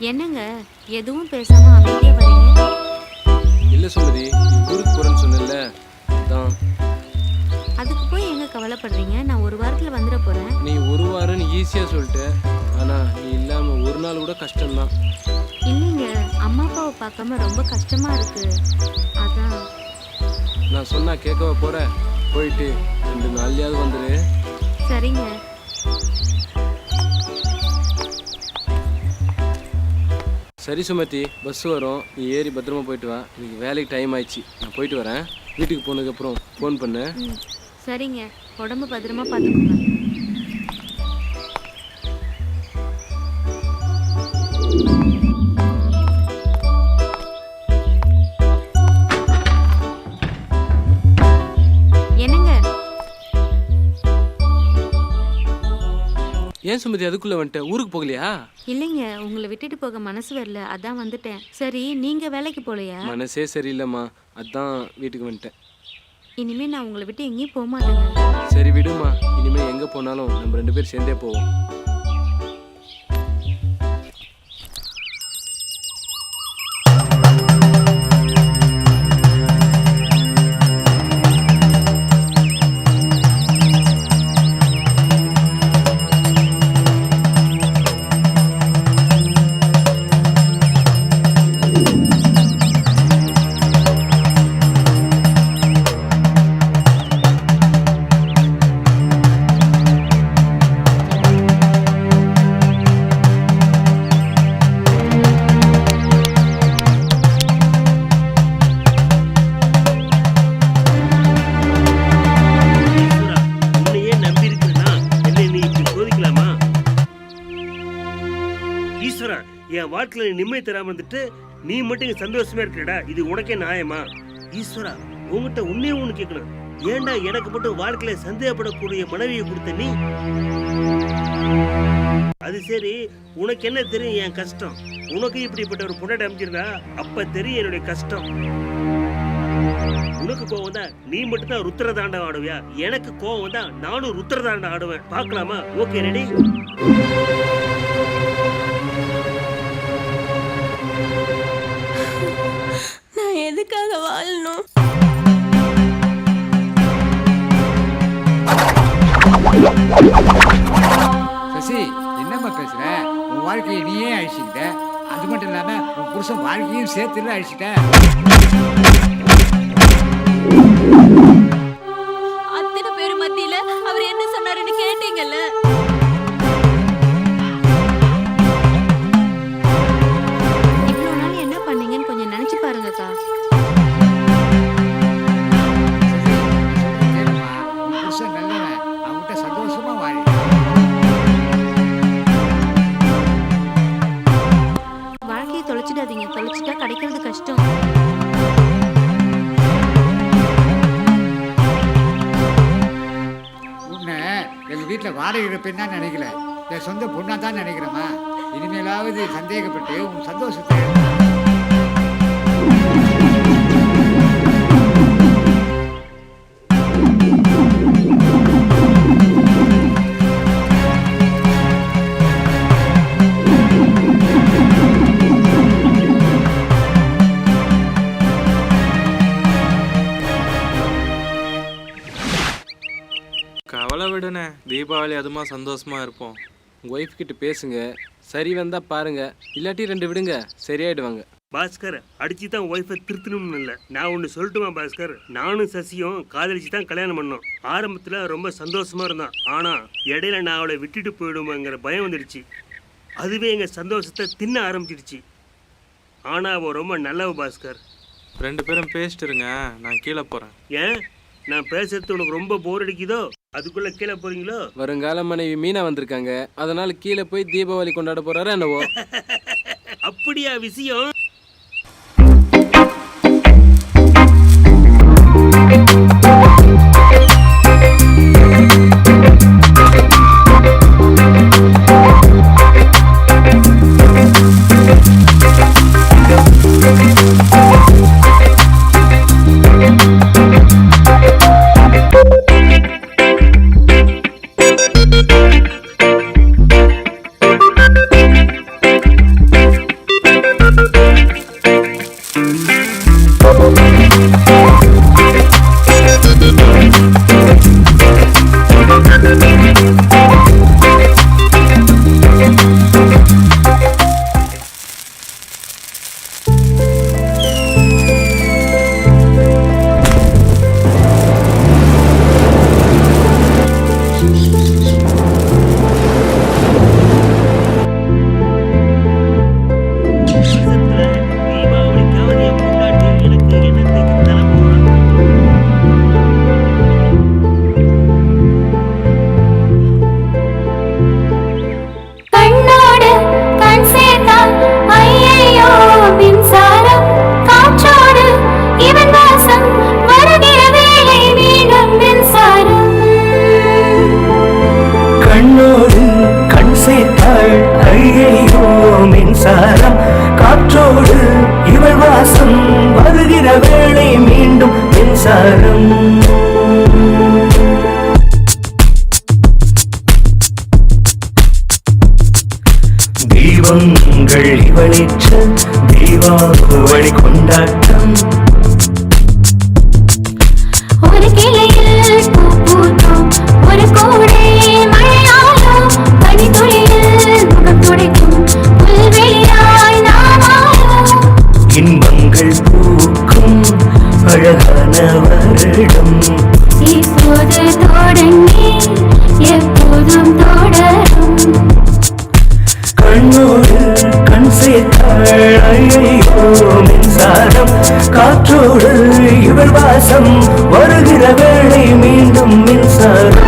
என்னங்க? எதுவும் பேசாம அமைதியா வரீங்க? இல்லை சுமதி ஊருக்கு போகிறேன்னு சொன்னேன்ல அதான். அதுக்கு போய் எங்க கவலைப்படுறீங்க? நான் ஒரு வாரத்துல வந்துட போறேன். நீ ஒரு வாரம்னு ஈஸியாக சொல்லிட்ட. ஆனால் நீ இல்லாமல் ஒரு நாள் கூட கஷ்டம்தான். இல்லைங்க அம்மா அப்பாவை பார்க்காம ரொம்ப கஷ்டமா இருக்கு. அதான். நான் சொன்னா கேட்கவா போற? போயிட்டு ரெண்டு நாள்லயாவது வந்துடு சரிங்க. சரி சுமதி பஸ் வரும். நீ ஏறி பத்திரமா போயிட்டு வா. இன்னைக்கு வேலைக்கு டைம் ஆயிடுச்சு. நான் போயிட்டு வரேன். வீட்டுக்கு போனதுக்கப்புறம் ஃபோன் பண்ணு. சரிங்க. உடம்பு பத்திரமா பார்த்துக்கோங்க. ஏன் சுமதி அதுக்குள்ள வந்துட்ட? ஊருக்கு போகலையா? இல்லைங்க உங்களை விட்டுட்டு போக மனசு வரல. அதான் வந்துட்டேன். சரி நீங்க வேலைக்கு போலையா மனசே சரியில்லைம்மா. அதான் வீட்டுக்கு வந்துட்டேன். இனிமே நான் உங்களை விட்டு எங்கேயும் போக மாட்டேங்க. சரி விடுமா இனிமே எங்க போனாலும் நம்ம ரெண்டு பேரும் சேர்ந்தே போவோம். ஈஸ்வரா என் வாழ்க்கையில நிம்மதி தராம இருந்துட்டு நீ மட்டும் இங்க சந்தோஷமா இருக்கிறடா. இது உனக்கே நியாயமா? ஈஸ்வரா உங்ககிட்ட உன்னே ஒண்ணு கேட்கணும் ஏன்டா எனக்கு மட்டும் வாழ்க்கையில சந்தேகப்படக்கூடிய மனைவியை கொடுத்த நீ? அது சரி உனக்கு என்ன தெரியும் என் கஷ்டம்? உனக்கு இப்படிப்பட்ட ஒரு பொண்ணை அமைச்சிருந்தா அப்ப தெரியும் என்னுடைய கஷ்டம். உனக்கு கோவம் தான் நீ மட்டும் தான் ருத்ர ஆடுவியா? எனக்கு கோவம் தான் நானும் ருத்ர ஆடுவேன். பார்க்கலாமா? ஓகே ரெடி எதுக்காக வாழணும்? சசி என்னம்மா பேசுற? உன் வாழ்க்கையை நீயே அழிச்சுக்கிட்ட அது மட்டும் இல்லாம உன் புருஷன் வாழ்க்கையும் சேர்த்துல அழிச்சிட்ட. தொலைச்சிடாதீங்க தொலைச்சிட்டா கிடைக்கிறது கஷ்டம். உன்னை எங்க வீட்டுல வாடகை இருப்பேன்னு தான் நினைக்கல. என் சொந்த பொண்ணா தான் நினைக்கிறேம்மா. இனிமேலாவது சந்தேகப்பட்டு உன் சந்தோஷத்தை தீபாவளி அதுமா சந்தோஷமா இருப்போம். உங்க ஒய்ஃப் கிட்ட பேசுங்க. சரி வந்தா பாருங்க. இல்லாட்டி ரெண்டு விடுங்க. சரியாயிடுவாங்க. பாஸ்கர் அடிச்சு தான் ஒய்ஃபை திருத்தணும்னு இல்லை. நான் ஒன்று சொல்லட்டுமா பாஸ்கர்? நானும் சசியும் காதலிச்சு தான் கல்யாணம் பண்ணோம். ஆரம்பத்தில் ரொம்ப சந்தோஷமா இருந்தான் ஆனால் இடையில நான் அவளை விட்டுட்டு போயிடுமோங்கிற பயம் வந்துடுச்சு. அதுவே எங்கள் சந்தோஷத்தை தின்ன ஆரம்பிச்சிடுச்சு. ஆனால் அவள் ரொம்ப நல்லவ பாஸ்கர். ரெண்டு பேரும் பேசிட்டு இருங்க. நான் கீழே போறேன். ஏன்? நான் பேசுறது உனக்கு ரொம்ப போர் அடிக்குதோ? அதுக்குள்ள கீழே போறீங்களோ? வருங்கால மனைவி மீனா வந்திருக்காங்க. அதனால கீழே போய் தீபாவளி கொண்டாட போறாரா என்னவோ. அப்படியா விஷயம்? வேளை மீண்டும் மின்சாரம். தீபங்கள் இவளேற்ற தீபாவளி கொண்டாட்டம். ஒரு கிளையில் பூ பூத்தோம் ஒரு கோடை அழகான வருடம் இப்போது தொடங்கி எப்போதும் தொடரும். கண்ணோடு கண் சேர்த்தாள் ஐயோ மின்சாரம். காற்றோடு இவள் வாசம் வருகிற வேளை மீண்டும் மின்சாரம்.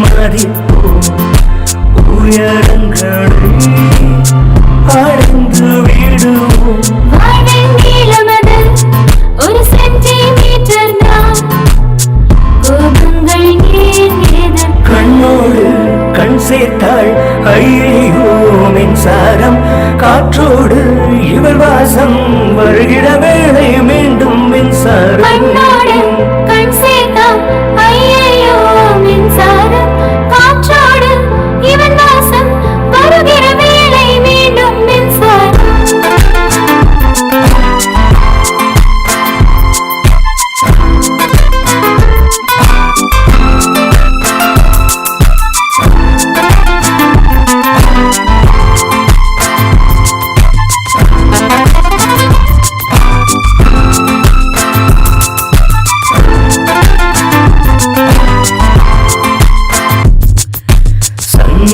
நாம் உயரங்களை அடைந்து விடுவோம் ஒரு சென்டிமீட்டர் கண்ணோடு கண் சேர்த்தாள் ஐயோ மின்சாரம். காற்றோடு இவள் வாசம் வருகிற வேளை மீண்டும் மின்சாரம்.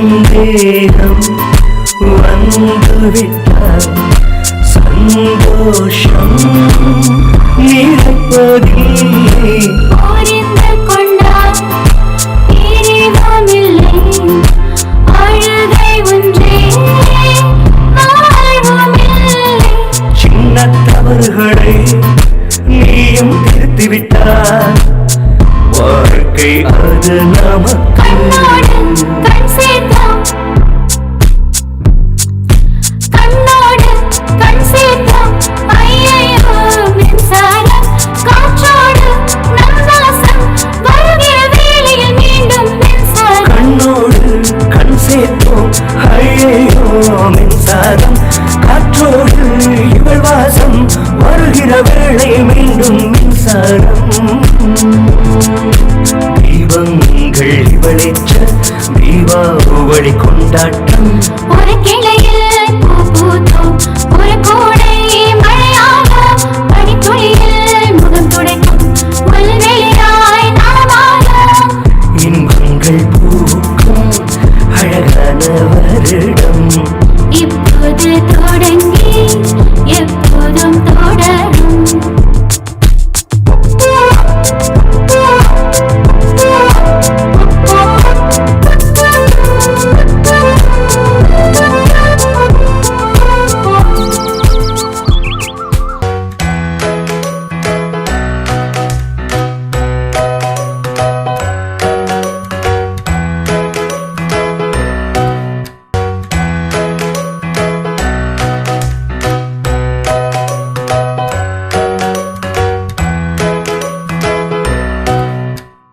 சந்தேகம் வந்துவிட்டால் சந்தோஷம் நினைப்பதில்லை புரிந்து கொண்டால் பிரிவுமில்லை அழுகை ஒன்றே சின்ன தவறுகளை நீயும் திருத்திவிட்டால் வாழ்க்கை அது நமக்கு தீபங்கள் தீபாவளி கொண்டாட்டம். ஒரு